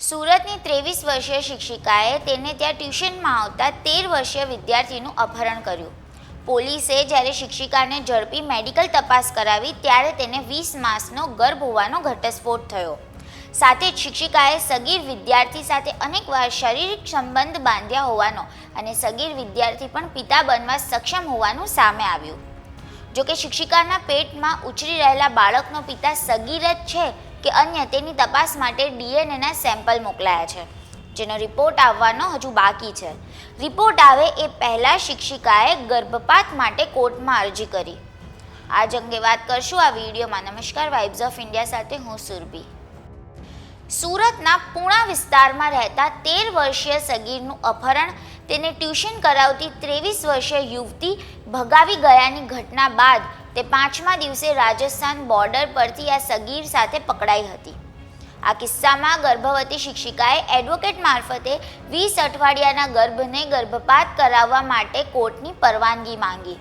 સુરતની ત્રેવીસ વર્ષીય શિક્ષિકાએ તેને ત્યાં ટ્યુશનમાં આવતા તેર વર્ષીય વિદ્યાર્થીનું અપહરણ કર્યું. પોલીસે જ્યારે શિક્ષિકાને ઝડપી મેડિકલ તપાસ કરાવી, ત્યારે તેને વીસ માસનો ગર્ભ હોવાનો ઘટસ્ફોટ થયો. સાથે જ શિક્ષિકાએ સગીર વિદ્યાર્થી સાથે અનેકવાર શારીરિક સંબંધ બાંધ્યા હોવાનો અને સગીર વિદ્યાર્થી પણ પિતા બનવા સક્ષમ હોવાનું સામે આવ્યું. જોકે શિક્ષિકાના પેટમાં ઉછરી રહેલા બાળકનો પિતા સગીર જ છે કે અન્ય તેની તપાસ માટે ડીએનએના સેમ્પલ મોકલાયા છે, જેનો રિપોર્ટ આવવાનો હજુ બાકી છે. રિપોર્ટ આવે એ પહેલાં શિક્ષિકાએ ગર્ભપાત માટે કોર્ટમાં અરજી કરી. આજ અંગે વાત કરશું આ વિડીયોમાં. નમસ્કાર વાઇબ્સ ઓફ ઇન્ડિયા સાથે હું સુરભી. સુરતના પૂણા વિસ્તારમાં રહેતા તેર વર્ષીય સગીરનું અપહરણ, તેને ટ્યુશન કરાવતી ત્રેવીસ વર્ષીય યુવતી ભગાવી ગયાની ઘટના બાદ તે પાંચમા દિવસે રાજસ્થાન બોર્ડર પરથી આ સગીર સાથે પકડાઈ હતી. આ કિસ્સામાં ગર્ભવતી શિક્ષિકાએ એડવોકેટ મારફતે વીસ અઠવાડિયાના ગર્ભને ગર્ભપાત કરાવવા માટે કોર્ટની પરવાનગી માંગી.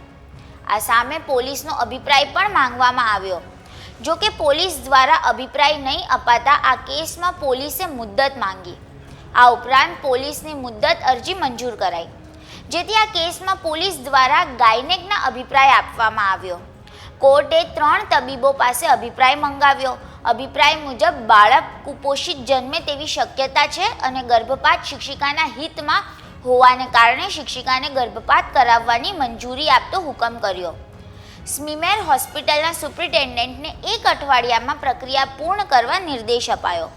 આ સામે પોલીસનો અભિપ્રાય પણ માંગવામાં આવ્યો. જો કે પોલીસ દ્વારા અભિપ્રાય નહીં અપાતા આ કેસમાં પોલીસે મુદ્દત માંગી. આ ઉપરાંત પોલીસની મુદ્દત અરજી મંજૂર કરાઈ. જેથી આ કેસમાં પોલીસ દ્વારા ગાયનેકના અભિપ્રાય આપવામાં આવ્યો. કોર્ટે ત્રણ તબીબો પાસે અભિપ્રાય મંગાવ્યો. અભિપ્રાય મુજબ બાળક કુપોષિત જન્મે તેવી શક્યતા છે અને ગર્ભપાત શિક્ષિકાના હિતમાં હોવાને કારણે શિક્ષિકાને ગર્ભપાત કરાવવાની મંજૂરી આપતો હુકમ કર્યો. સ્મીમેર હોસ્પિટલના સુપ્રિન્ટેન્ડન્ટને એક અઠવાડિયામાં પ્રક્રિયા પૂર્ણ કરવા નિર્દેશ અપાયો.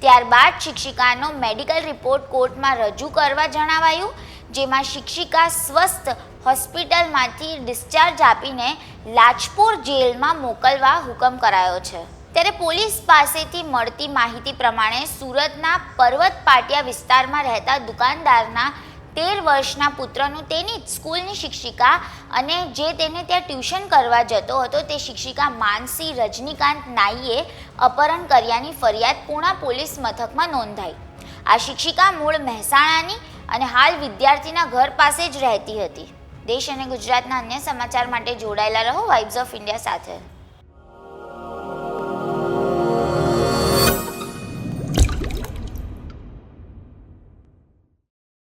ત્યારબાદ શિક્ષિકાનો મેડિકલ રિપોર્ટ કોર્ટમાં રજૂ કરવા જણાવાયું જેમાં શિક્ષિકા સ્વસ્થ હોસ્પિટલમાંથી ડિસ્ચાર્જ આપીને લાજપોર જેલમાં મોકલવા હુકમ કરાયો છે. ત્યારે પોલીસ પાસેથી મળતી માહિતી પ્રમાણે સુરતના પર્વત પાટિયા વિસ્તારમાં રહેતા દુકાનદારના તેર વર્ષના પુત્રનું તેની સ્કૂલની શિક્ષિકા અને જે તેને ત્યાં ટ્યુશન કરવા જતો હતો તે શિક્ષિકા માનસી રજનીકાંત નાઈએ અપહરણ કર્યાની ફરિયાદ પૂણા પોલીસ મથકમાં નોંધાઈ. આ શિક્ષિકા મૂળ મહેસાણાની અને હાલ વિદ્યાર્થીના ઘર પાસે જ રહેતી હતી. દેશ અને ગુજરાતના અન્ય સમાચાર માટે જોડાયેલા રહો વાઇબ્સ ઓફ ઇન્ડિયા સાથે.